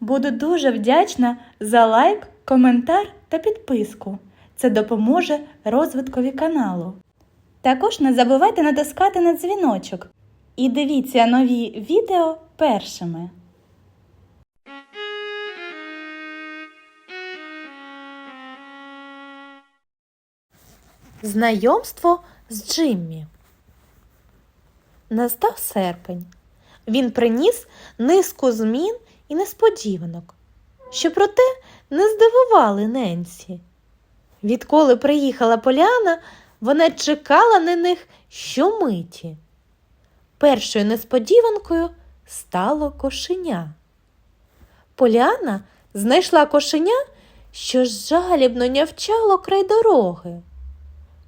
Буду дуже вдячна за лайк, коментар та підписку. Це допоможе розвиткові каналу. Також не забувайте натискати на дзвіночок і дивіться нові відео першими. Знайомство з Джиммі. Настав серпень. Він приніс низку змін і несподіванок, що проте не здивували Ненсі. Відколи приїхала Поляна, вона чекала на них щомиті. Першою несподіванкою стало кошеня. Поляна знайшла кошеня, що жалібно нявчало край дороги.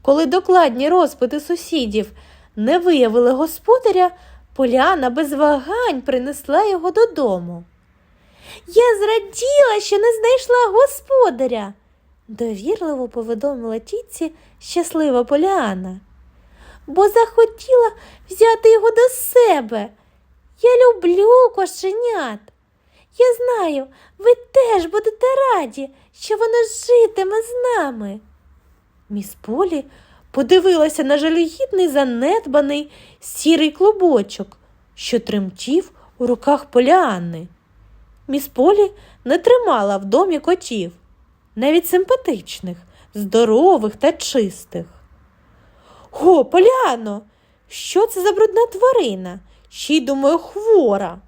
Коли докладні розпити сусідів не виявили господаря, Поляна без вагань принесла його додому. Я зраділа, що не знайшла господаря, довірливо повідомила тітці щаслива Поляна, бо захотіла взяти його до себе. Я люблю кошенят. Я знаю, ви теж будете раді, що воно житиме з нами. Міс Полі подивилася на жалюгідний занедбаний сірий клубочок, що тремтів у руках Поліанни. Міс Полі не тримала в домі котів, навіть симпатичних, здорових та чистих. О, Поляно, що це за брудна тварина? Ще й думаю, хвора.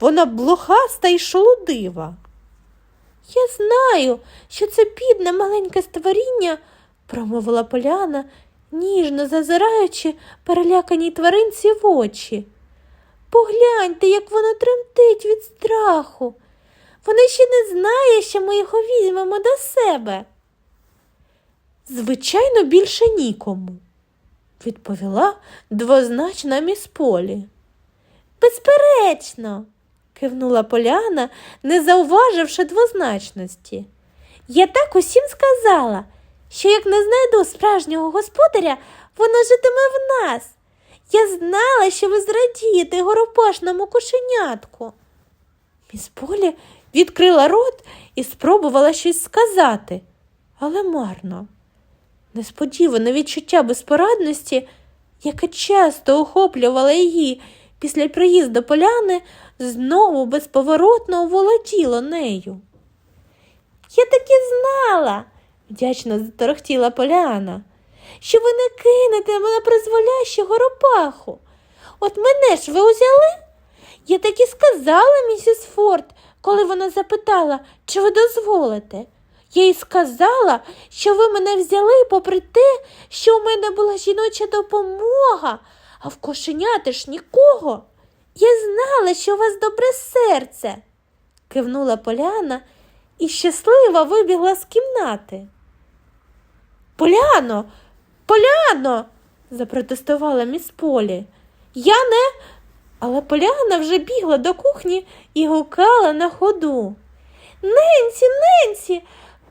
Вона блохаста і шолодива. Я знаю, що це бідне маленьке створіння, промовила Поляна, ніжно зазираючи переляканій тваринці в очі. Погляньте, як воно тремтить від страху. Вона ще не знає, що ми його візьмемо до себе. Звичайно, більше нікому, відповіла двозначна міс Полі. Безперечно, кивнула Поляна, не зауваживши двозначності. Я так усім сказала, що як не знайду справжнього господаря, воно житиме в нас. Я знала, що ви зрадієте горопашному кошенятку. Міс Полі відкрила рот і спробувала щось сказати, але марно. Несподіване відчуття безпорадності, яке часто охоплювало її після приїзду поляни, знову безповоротно оволоділо нею. Я таки знала, вдячно заторохтіла Поляна, що ви не кинете мене призволящого ропаху. От мене ж ви узяли? Я так і сказала, місіс Форд, коли вона запитала, чи ви дозволите. Я їй сказала, що ви мене взяли попри те, що у мене була жіноча допомога, а в кошеняти ж нікого. Я знала, що у вас добре серце, кивнула Поляна і щаслива вибігла з кімнати. Поляно, Поляно, запротестувала міс Полі. Я не. Але Поляна вже бігла до кухні і гукала на ходу. Ненсі, Ненсі,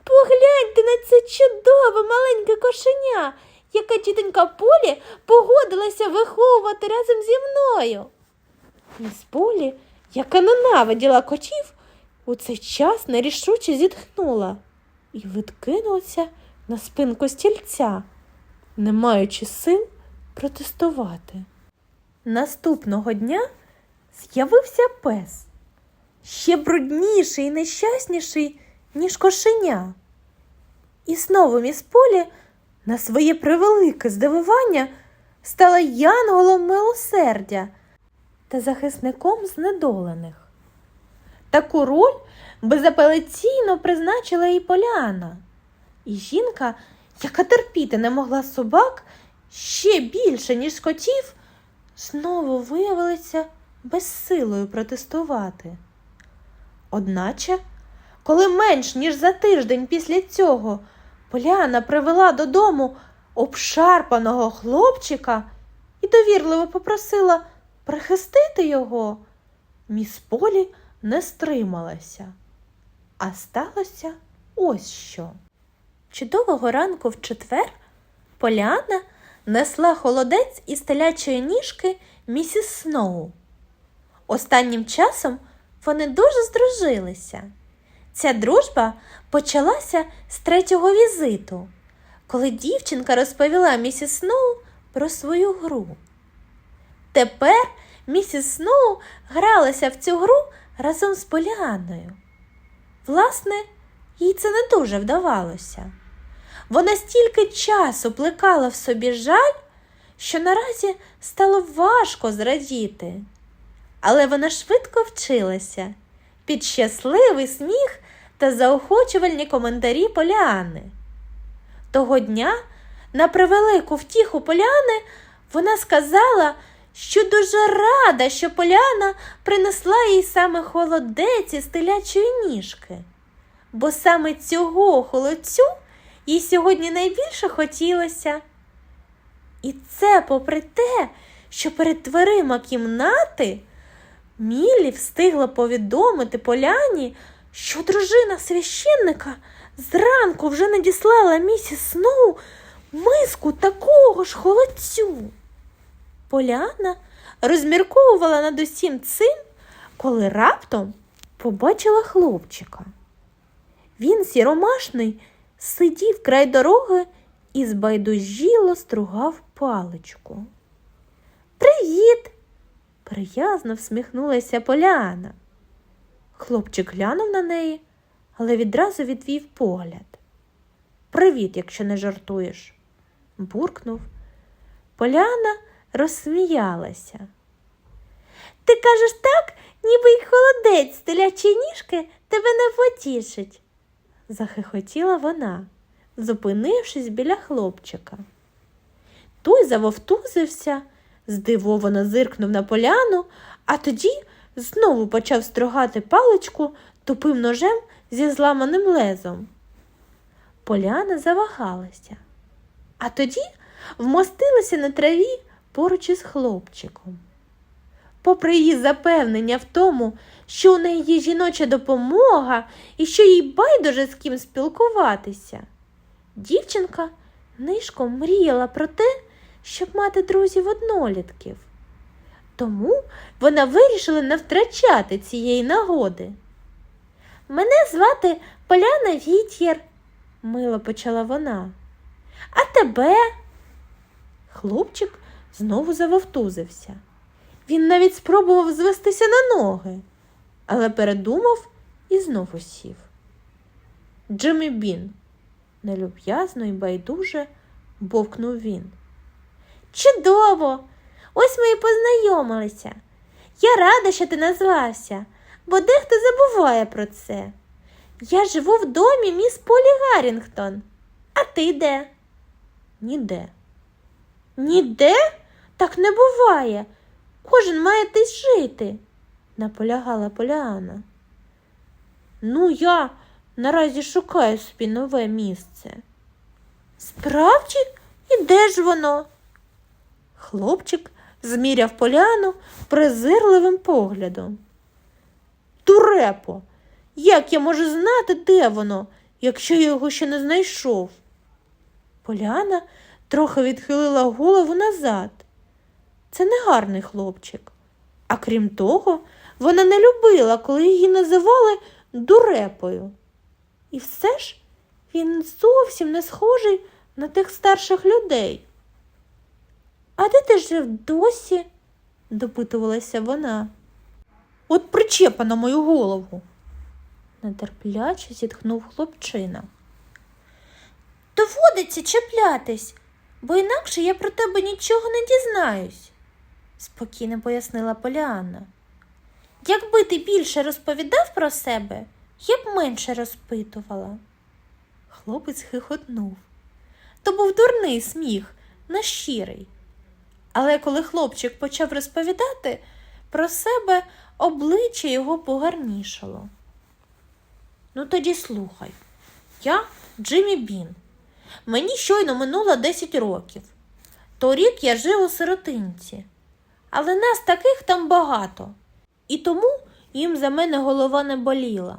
погляньте на це чудове маленьке кошеня, яке тітонька Полі погодилася виховувати разом зі мною. Міс Полі, яка ненавиділа котів, у цей час нерішуче зітхнула і відкинулася на спинку стільця, не маючи сил протестувати. Наступного дня з'явився пес, ще брудніший і нещасніший, ніж кошеня. І знову міс Полі на своє превелике здивування стала янголом милосердя та захисником знедолених. Таку роль безапеляційно призначила і Поляна. І жінка, яка терпіти не могла собак ще більше, ніж котів, знову виявилася безсилою протестувати. Одначе, коли менш ніж за тиждень після цього Поляна привела додому обшарпаного хлопчика і довірливо попросила прихистити його, міс Полі не стрималася. А сталося ось що. Чудового ранку в четвер Поляна несла холодець із телячої ніжки місіс Сноу. Останнім часом вони дуже здружилися. Ця дружба почалася з третього візиту, коли дівчинка розповіла місіс Сноу про свою гру. Тепер місіс Сноу гралася в цю гру разом з Поліаною. Власне, їй це не дуже вдавалося. Вона стільки часу плекала в собі жаль, що наразі стало важко зрадіти. Але вона швидко вчилася під щасливий сміх та заохочувальні коментарі Поліани. Того дня, на превелику втіху Поліани, вона сказала, що дуже рада, що Поляна принесла їй саме холодець із телячої ніжки, бо саме цього холодцю їй сьогодні найбільше хотілося. І це попри те, що перед дверима кімнати Міллі встигла повідомити Поляні, що дружина священника зранку вже надіслала місіс Сноу миску такого ж холодцю. Поляна розмірковувала над усім цим, коли раптом побачила хлопчика. Він сіромашний сидів край дороги і збайдужіло стругав паличку. Привіт! приязно всміхнулася Поляна. Хлопчик глянув на неї, але відразу відвів погляд. Привіт, якщо не жартуєш, буркнув. Поляна розсміялася. Ти кажеш так, ніби й холодець з телячої ніжки тебе не потішить, захихотіла вона, зупинившись біля хлопчика. Той завовтузився, здивовано зиркнув на поляну, а тоді знову почав строгати паличку тупим ножем зі зламаним лезом. Поляна завагалася, а тоді вмостилася на траві поруч із хлопчиком. Попри її запевнення в тому, що у неї є жіноча допомога і що їй байдуже з ким спілкуватися, дівчинка нишком мріяла про те, щоб мати друзів однолітків. Тому вона вирішила не втрачати цієї нагоди. Мене звати Поляна Вітєр, мило почала вона. А тебе? Хлопчик знову завовтузився. Він навіть спробував звестися на ноги, але передумав і знову сів. Джиммі Бін, нелюб'язно і байдуже бовкнув він. Чудово! Ось ми і познайомилися. Я рада, що ти назвався, бо дехто забуває про це. Я живу в домі міс Полі Гаррінгтон. А ти де? Ніде. Ніде? Так не буває. Кожен має десь жити, наполягала Поліана. Ну, я наразі шукаю собі нове місце. Справді, і де ж воно? Хлопчик зміряв поляну презирливим поглядом. Турепо, як я можу знати, де воно, якщо я його ще не знайшов? Поляна трохи відхилила голову назад. Це не гарний хлопчик. А крім того, вона не любила, коли її називали дурепою. І все ж він зовсім не схожий на тих старших людей. А де ти жив досі? допитувалася вона. От причепа на мою голову. нетерпляче зітхнув хлопчина. Доводиться чіплятись, бо інакше я про тебе нічого не дізнаюсь, спокійно пояснила Поліанна. Якби ти більше розповідав про себе, я б менше розпитувала. Хлопець хихотнув. То був дурний сміх, не щирий. Але коли хлопчик почав розповідати про себе, обличчя його погарнішало. Ну, тоді слухай, я Джиммі Бін. Мені щойно минуло 10 років. Торік я жив у сиротинці, але нас таких там багато, і тому їм за мене голова не боліла.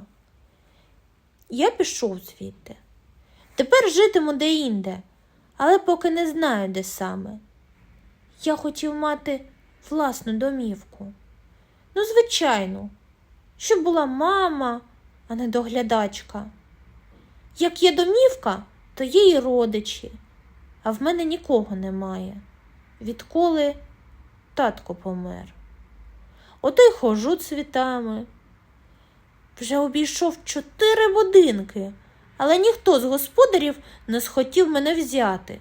Я пішов звідти. Тепер житиму де-інде, але поки не знаю, де саме. Я хотів мати власну домівку. Ну, звичайно, щоб була мама, а не доглядачка. Як є домівка, то є й родичі, а в мене нікого немає, відколи татко помер. Ото й хожу цвітами. Вже обійшов чотири будинки, але ніхто з господарів не схотів мене взяти.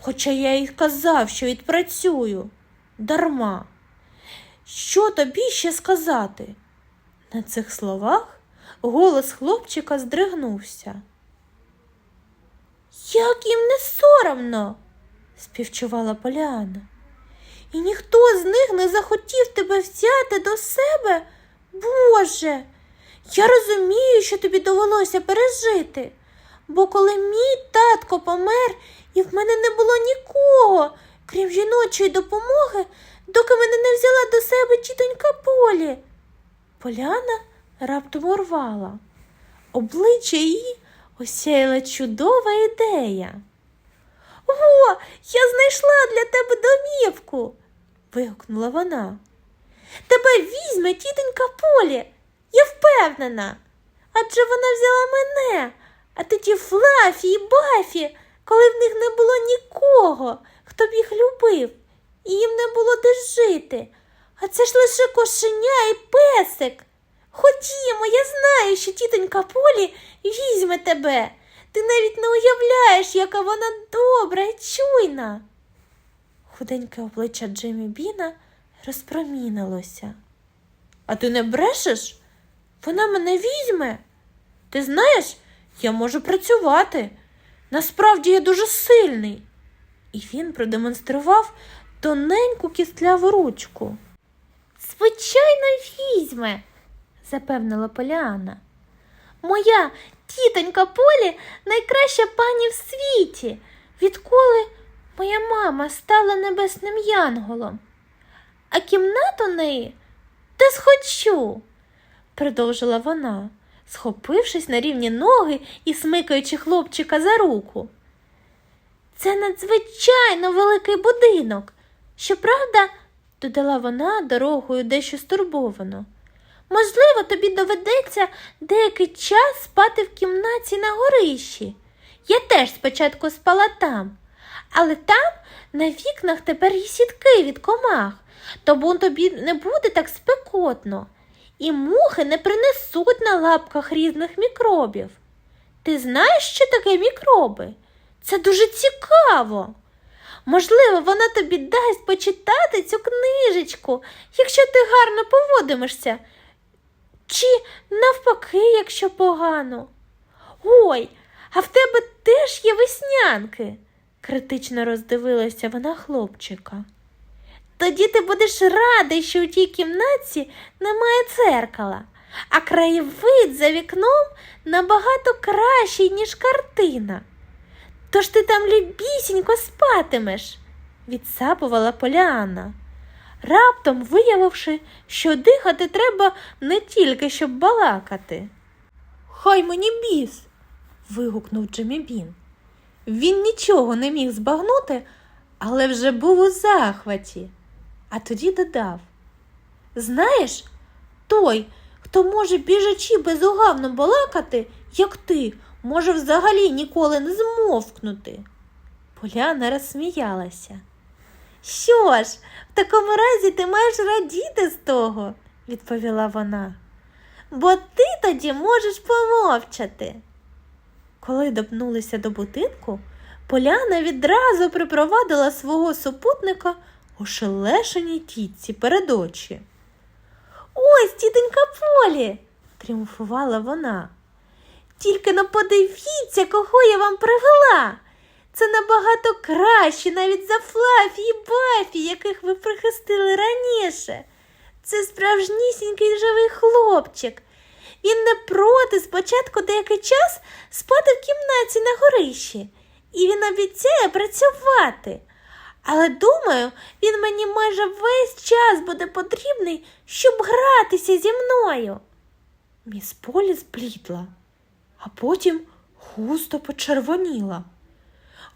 Хоча я й казав, що відпрацюю дарма. Що тобі ще сказати? На цих словах голос хлопчика здригнувся. Як їм не соромно, співчувала Поляна. І ніхто з них не захотів тебе взяти до себе. Боже, я розумію, що тобі довелося пережити, бо коли мій татко помер, і в мене не було нікого, крім жіночої допомоги, доки мене не взяла до себе тітонька Полі. Поляна раптом урвала. Обличчя її осяяла чудова ідея. О, я знайшла для тебе домівку. вигукнула вона. Тебе візьме тітонька Полі, я впевнена. Адже вона взяла мене, а тоді Флафі і Бафі, коли в них не було нікого, хто б їх любив, і їм не було де жити. А це ж лише кошеня і песик. Ходімо, я знаю, що тітонька Полі візьме тебе. Ти навіть не уявляєш, яка вона добра і чуйна. Худеньке обличчя Джиммі Біна розпромінилося. А ти не брешеш? Вона мене візьме. Ти знаєш, я можу працювати. Насправді я дуже сильний. І він продемонстрував тоненьку кістляву ручку. Звичайно, візьме, запевнила Поліана. Моя тітонька Полі найкраща пані в світі, відколи моя мама стала небесним янголом. А кімнату неї та схочу, продовжила вона, схопившись на рівні ноги і смикаючи хлопчика за руку. Це надзвичайно великий будинок. Щоправда, додала вона дорогою дещо стурбовано. Можливо, тобі доведеться деякий час спати в кімнаті на горищі. Я теж спочатку спала там, але там на вікнах тепер є сітки від комах, тому тобі не буде так спекотно, і мухи не принесуть на лапках різних мікробів. Ти знаєш, що таке мікроби? Це дуже цікаво. Можливо, вона тобі дасть почитати цю книжечку, якщо ти гарно поводимешся. Чи навпаки, якщо погано. Ой, а в тебе теж є веснянки, критично роздивилася вона хлопчика. Тоді ти будеш радий, що у тій кімнаті немає дзеркала, а краєвид за вікном набагато кращий, ніж картина. Тож ти там любісінько спатимеш, відсапувала Поліана, раптом виявивши, що дихати треба не тільки, щоб балакати. Хай мені біс. вигукнув Джиммі Бін. Він нічого не міг збагнути, але вже був у захваті, а тоді додав Знаєш, той, хто може біжачи безугавно балакати, як ти, може взагалі ніколи не змовкнути. Поляна розсміялася. Що ж, в такому разі ти маєш радіти з того, відповіла вона, бо ти тоді можеш помовчати. Коли допнулися до будинку, Поляна відразу припровадила свого супутника у шелешеній тітці перед очі. Ось, тітонька Полі, тріумфувала вона. Тільки но подивіться, кого я вам привела. Це набагато краще навіть за Флафі і Бафі, яких ви прихистили раніше. Це справжнісінький живий хлопчик. Він не проти спочатку деякий час спати в кімнаті на горищі, і він обіцяє працювати. Але думаю, він мені майже весь час буде потрібний, щоб гратися зі мною. Міс Полі зблідла, а потім густо почервоніла.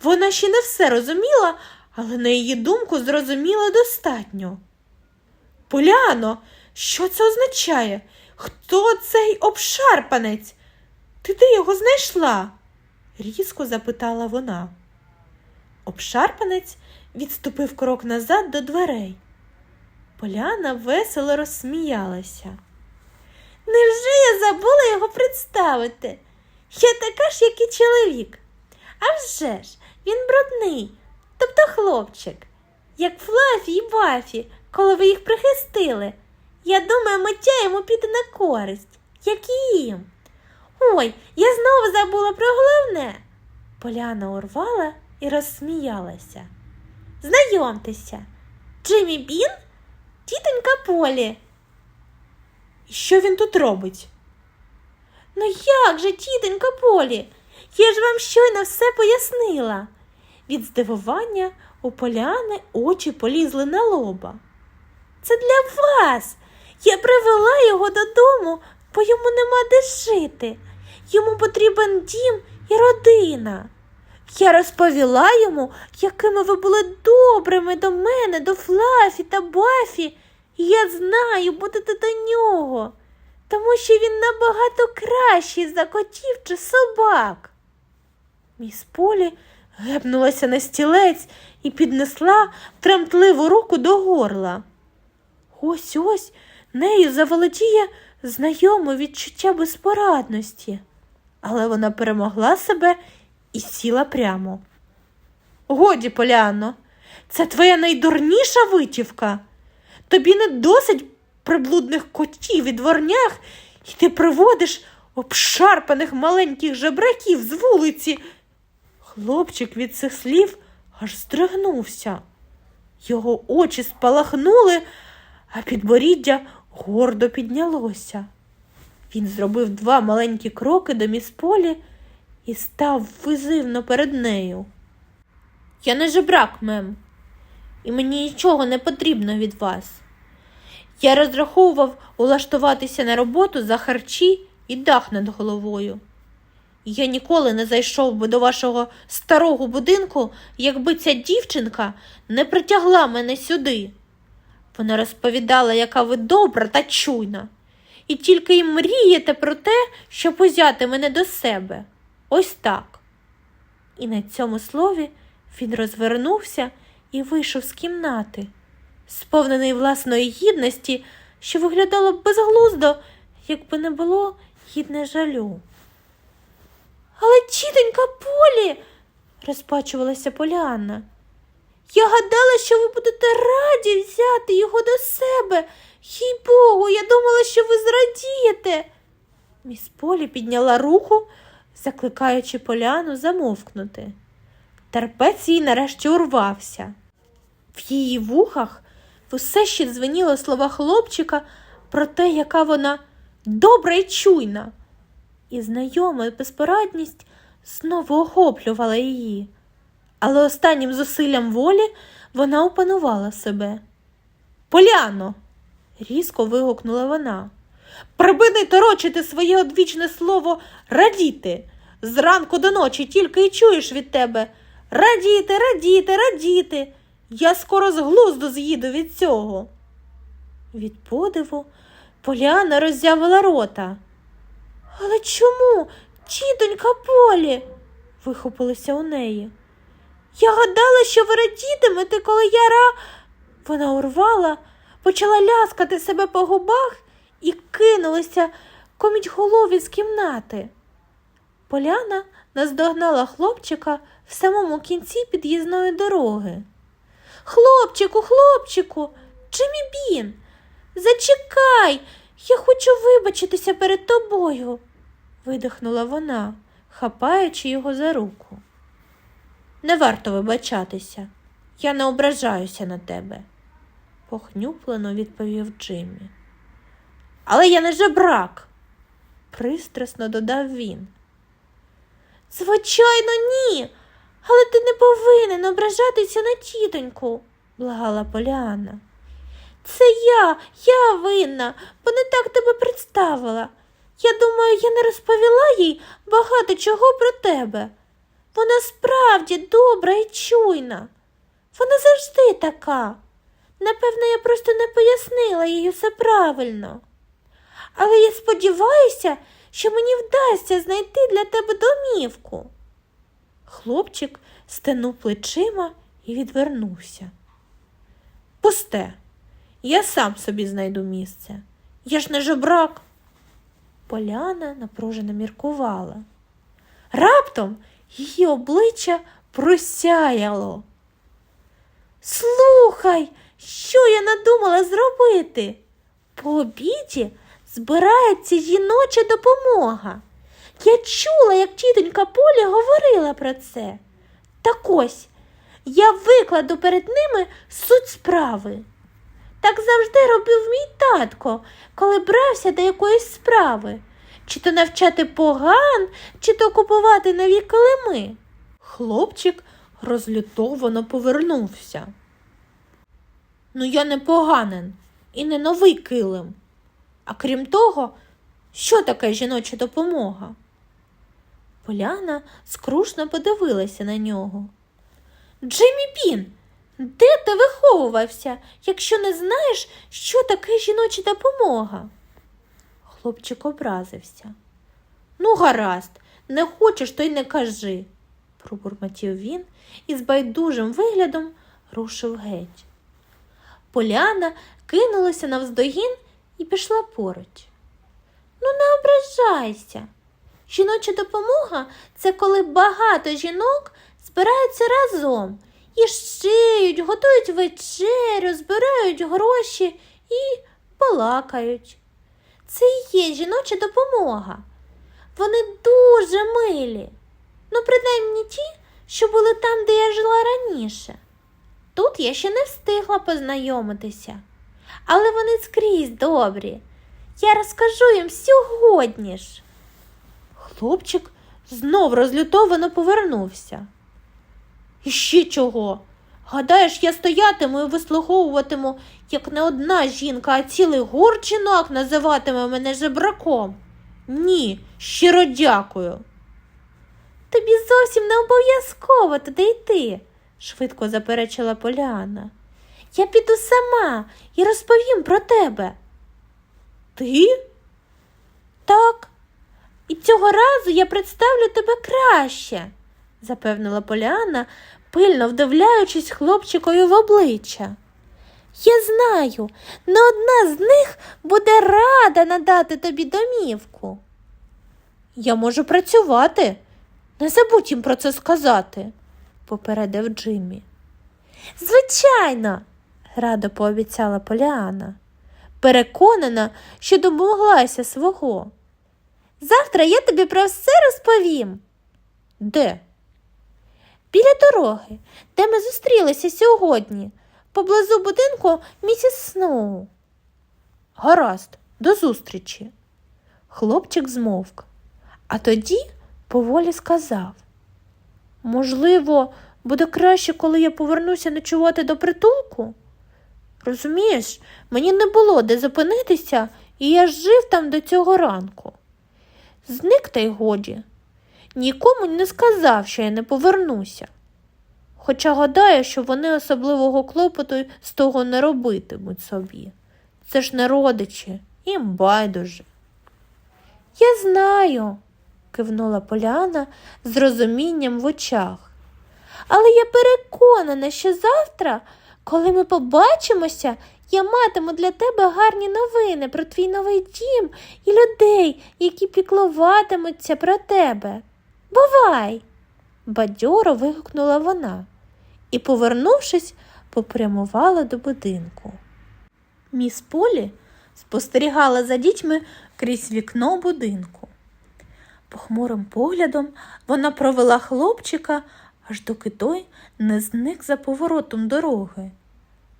Вона ще не все розуміла, але на її думку зрозуміла достатньо. Поляно, що це означає? Хто цей обшарпанець? Ти де його знайшла? різко запитала вона. Обшарпанець відступив крок назад до дверей. Поляна весело розсміялася. Невже я забула його представити? Я така ж, як і чоловік. А вже ж, він брудний, тобто хлопчик, як Флафі і Бафі, коли ви їх прихистили. Я думаю, миття йому піде на користь, як і їм. Ой, я знову забула про головне. Поляна урвала і розсміялася. Знайомтеся, Джиммі Бін, тітонька Полі. Що він тут робить? Ну як же, тітонька Полі? Я ж вам щойно все пояснила. Від здивування у Поляни очі полізли на лоба. Це для вас. Я привела його додому, бо йому нема де жити. Йому потрібен дім і родина. Я розповіла йому, якими ви були добрими до мене, до Флафі та Бафі, і я знаю, будете до нього, тому що він набагато кращий за котів чи собак. Міс Полі гепнулася на стілець і піднесла тремтливу руку до горла. Ось ось нею заволодіє знайоме відчуття безпорадності, але вона перемогла себе і сіла прямо. Годі, Поляно, це твоя найдурніша витівка. Тобі не досить приблудних котів і дворнях, і ти приводиш обшарпаних маленьких жебраків з вулиці. Хлопчик від цих слів аж здригнувся. Його очі спалахнули, а підборіддя гордо піднялося. Він зробив два маленькі кроки до міс Полі і став визивно перед нею. Я не жебрак, мем, і мені нічого не потрібно від вас. Я розраховував улаштуватися на роботу за харчі і дах над головою. Я ніколи не зайшов би до вашого старого будинку, якби ця дівчинка не притягла мене сюди. Вона розповідала, яка ви добра та чуйна, і тільки й мрієте про те, щоб узяти мене до себе. Ось так. І на цьому слові він розвернувся і вийшов з кімнати, сповнений власної гідності, що виглядало безглуздо, якби не було гідне жалю. Але тітонька Полі, розпачувалася Поліанна. Я гадала, що ви будете раді взяти його до себе. Їй Богу, я думала, що ви зрадієте. Міс Полі підняла руку, закликаючи Поляну замовкнути. Терпець їй нарешті урвався. В її вухах все ще дзвеніло слова хлопчика про те, яка вона добра і чуйна. І знайома безпорадність знову охоплювала її. Але останнім зусиллям волі вона опанувала себе. Поляно, різко вигукнула вона. Прибини торочити своє одвічне слово радіти. Зранку до ночі тільки й чуєш від тебе. Радіти, радіти, радіти. Я скоро з глузду з'їду від цього. Від подиву Поляна роззявила рота. Але чому, тітонька Полі? вихопилося у неї. Я гадала, що ви радітимете, коли я ра. Вона урвала, почала ляскати себе по губах і кинулася коміть голові з кімнати. Поляна наздогнала хлопчика в самому кінці під'їзної дороги. Хлопчику, хлопчику, Джиммі Бін, зачекай, я хочу вибачитися перед тобою, видихнула вона, хапаючи його за руку. Не варто вибачатися, я не ображаюся на тебе, похнюплено відповів Джиммі. Але я не жебрак, пристрасно додав він. Звичайно, ні, але ти не повинен ображатися на тітоньку, благала Поліанна. Це я, я винна, бо не так тебе представила. Я думаю, я не розповіла їй багато чого про тебе. Вона справді добра і чуйна. Вона завжди така. Напевно, я просто не пояснила їй усе правильно. але я сподіваюся, що мені вдасться знайти для тебе домівку. Хлопчик стенув плечима і відвернувся. Пусте, я сам собі знайду місце. Я ж не жебрак. Поляна напружено міркувала. Раптом її обличчя просяяло. Слухай, що я надумала зробити? По обіді збирається жіноча допомога. Я чула, як тітонька Поля говорила про це. Так ось, я викладу перед ними суть справи. Так завжди робив мій татко, коли брався до якоїсь справи, чи то навчати поган, чи то купувати нові килими. Хлопчик розлютовано повернувся. Ну, я не поганен і не новий килим. А крім того, що таке жіноча допомога? Поляна скрушно подивилася на нього. Джиммі Бін, де ти виховувався, якщо не знаєш, що таке жіноча допомога? Хлопчик образився. Ну, гаразд, не хочеш, то й не кажи, пробурмотів він і з байдужим виглядом рушив геть. Поляна кинулася навздогін і пішла поруч. Ну, не ображайся. Жіноча допомога це коли багато жінок збираються разом і шиють, готують вечерю, збирають гроші і балакають. Це і є жіноча допомога. Вони дуже милі. Ну, принаймні ті, що були там, де я жила раніше. Тут я ще не встигла познайомитися, але вони скрізь добрі. Я розкажу їм сьогодні ж. Хлопчик знов розлютовано повернувся. І ще чого? Гадаєш, я стоятиму і вислуховуватиму, як не одна жінка, а цілий гурт жінок називатиме мене жебраком. Ні, щиро дякую. Тобі зовсім не обов'язково туди йти, швидко заперечила Поляна. Я піду сама і розповім про тебе. Ти? Так. І цього разу я представлю тебе краще, запевнила Поляна, пильно вдивляючись хлопчикові в обличчя. Я знаю, не одна з них буде рада надати тобі домівку. Я можу працювати. Не забудь їм про це сказати, попередив Джиммі. Звичайно, радо пообіцяла Поліана, переконана, що домоглася свого. Завтра я тобі про все розповім. Де? Біля дороги, де ми зустрілися сьогодні, поблизу будинку місіс Сноу. Гаразд, до зустрічі. Хлопчик змовк, а тоді поволі сказав. Можливо, буде краще, коли я повернуся ночувати до притулку? Розумієш, мені не було де зупинитися, і я жив там до цього ранку. Зник та й годі. Нікому не сказав, що я не повернуся. Хоча гадаю, що вони особливого клопоту з того не робитимуть собі. Це ж не родичі, їм байдуже. Я знаю, кивнула Поляна з розумінням в очах. Але я переконана, що завтра, коли ми побачимося, я матиму для тебе гарні новини про твій новий дім і людей, які піклуватимуться про тебе. Бувай! бадьоро вигукнула вона і, повернувшись, попрямувала до будинку. Міс Полі спостерігала за дітьми крізь вікно будинку. Похмурим поглядом вона провела хлопчика, аж доки той не зник за поворотом дороги.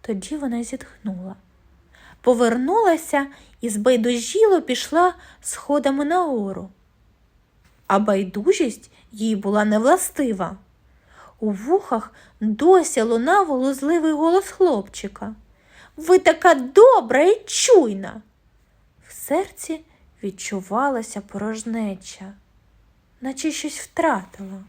Тоді вона зітхнула. Повернулася і збайдужіло пішла сходами нагору. А байдужість їй була невластива. У вухах досі лунав глузливий голос хлопчика. Ви така добра і чуйна. В серці відчувалася порожнеча, наче щось втратила.